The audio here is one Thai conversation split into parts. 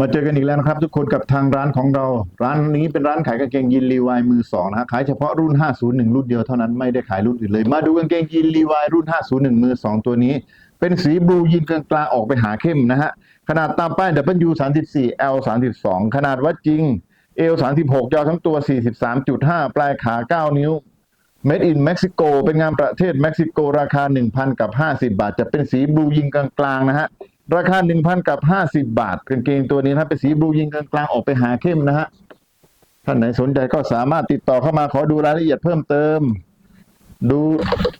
มาเจอกันอีกแล้วนะครับ ทุกคนกับทางร้านของเรา ร้านนี้เป็นร้านขายกางเกงยีนรีวายมือสองนะฮะขายเฉพาะรุ่น 501 รุ่นเดียวเท่านั้นไม่ได้ขายรุ่นอื่นเลย มาดูกางเกงยีนรีวายรุ่น 501 มือสองตัวนี้ เป็นสีบลูยีนกลางๆออกไปหาเข้มนะฮะ ขนาดตามป้าย W 34 L 32ขนาดวัดจริง L 36ยาวทั้งตัว 43.5 ปลายขา 9 นิ้ว Made in Mexico เป็นงานประเทศเม็กซิโกราคา 1,000 กับ 50 บาท จะเป็นสีบลูยิงกลางๆนะฮะ ราคา1,000กับ50บาทกางเกงตัวนี้นะเป็นสีบลูยิงกลางๆออกไปหาเข้มนะฮะท่านไหนสนใจก็สามารถติดต่อเข้ามาขอดูรายละเอียดเพิ่มเติม ดู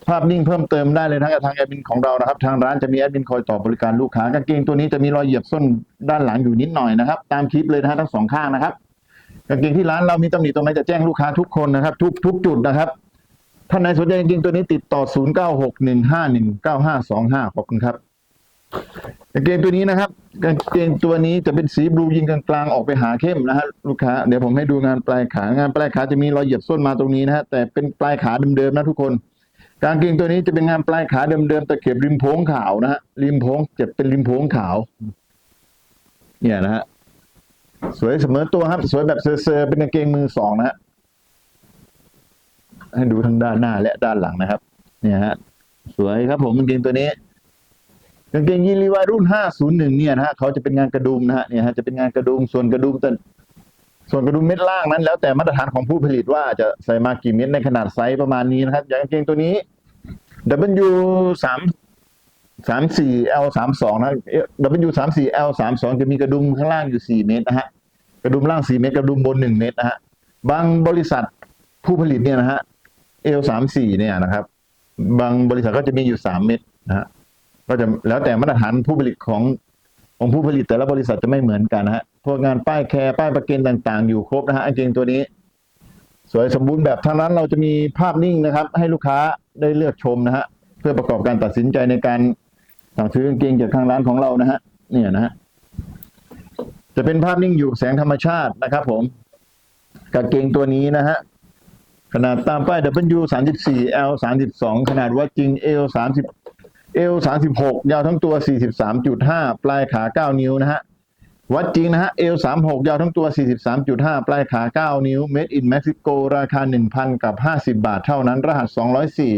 ภาพนิ่งเพิ่มเติมได้เลยนะกับทางแอดมินของเรานะครับ ทางร้านจะมีแอดมินคอยตอบบริการลูกค้ากางเกงตัวนี้จะมีรอยเหยียบส้นด้านหลังอยู่นิดหน่อยนะครับ ตามคลิปเลยนะฮะทั้งสองข้างนะครับกางเกงที่ร้านเรามีตำหนิตรงไหนจะแจ้งลูกค้าทุกคนนะครับ ทุกทุกจุดนะครับท่านไหนสนใจกางเกงตัวนี้ติดต่อ 0961519525ขอบคุณครับ กางเกงตัวนี้นะครับกางเกงตัวนี้จะเป็นสีบลูยิงกลางๆออกไปหาเข้มนะฮะลูกค้าเดี๋ยวผมให้ดูงานปลายขางานปลายขาจะมีรอยเหยียบส้นมาตรงนี้นะฮะแต่เป็นปลายขาเดิมๆนะทุกคนกางเกงตัวนี้จะเป็นงานปลายขาเดิมๆตะเข็บริมโพงขาวนะฮะริมโพงจะเป็นริมโพงขาว เนี่ยนะฮะสวยเสมอตัวครับ สวยแบบเซอร์ๆเป็นกางเกงมือสองนะฮะให้ดูทั้งด้านหน้าและด้านหลังนะครับ เนี่ยฮะ สวยครับผมกางเกงตัวนี้ กางเกงยีนรีวายรุ่น 501 เนี่ยนะฮะเขาจะเป็นงานกระดุมนะฮะเนี่ยฮะจะเป็นงานกระดุมส่วนกระดุมแต่ส่วนกระดุมเม็ดล่างนั้น แล้วแต่มาตรฐานของผู้ผลิตว่าจะใส่มากี่เม็ดในขนาดไซส์ประมาณนี้นะครับอย่างกางเกงตัวนี้ W สามสามสี่ L สามสองนะ W สามสี่ L สามสองจะมีกระดุมข้างล่างอยู่สี่เมตรนะฮะกระดุมล่างสี่เมตรกระดุมบนหนึ่งเมตรนะฮะบางบริษัทผู้ผลิตเนี่ยนะฮะ L สามสี่เนี่ยนะครับ บางบริษัทก็จะมีอยู่สามเมตรนะฮะ ก็จะแล้วแต่มาตรฐานผู้ผลิตขององค์ผู้ผลิตแต่ละบริษัทจะไม่เหมือนกันนะฮะพวกงานป้ายแคร์ป้ายประกันต่าง ๆ อยู่ครบนะฮะกางเกงตัวนี้ สวยสมบูรณ์แบบทางร้านเราจะมีภาพนิ่งนะครับ ให้ลูกค้าได้เลือกชมนะฮะเพื่อประกอบการตัดสินใจในการสั่งซื้อกางเกงจากทางร้านของเรานะฮะเนี่ยนะฮะจะเป็นภาพนิ่งอยู่แสงธรรมชาตินะครับ ผมกางเกงตัวนี้นะฮะขนาดตามป้าย W 34 L 32ขนาดวัดจริง L 30 L 36ยาวทั้งตัว43.5ปลายขา9นิ้วนะฮะวัดจริงนะฮะ L 36ยาวทั้งตัว 43.5 ปลายขา 9 นิ้ว Made in Mexico ราคา 1,000 กับ 50 บาทเท่านั้น รหัส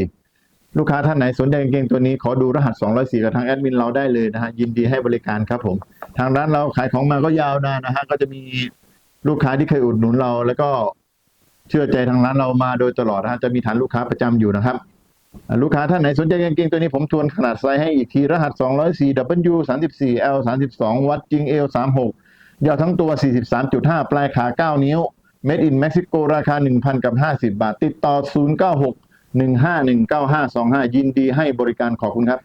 204 ลูกค้าท่านไหนสนใจกางเกงตัวนี้ขอดูรหัส 204 กับทางแอดมินเราได้เลยนะฮะ ยินดีให้บริการครับผม ทางร้านเราขายของมาก็ยาวนานนะฮะ ก็จะมีลูกค้าที่เคยอุดหนุนเรา แล้วก็เชื่อใจทางร้านเรามาโดยตลอดนะฮะจะมีฐานลูกค้าประจำอยู่นะครับ ลูกค้าท่านไหนสนใจกางเกงตัวนี้ผมทวนขนาดไซส์ให้อีกที รหัส 204 W 34 L 32 วัดจริง L 36ยาวทั้งตัว 43.5 ปลายขา 9 นิ้ว Made in Mexico ราคา 1,000 กับ 50 บาท ติดต่อ 096 151 9525 ยินดีให้บริการขอบคุณครับ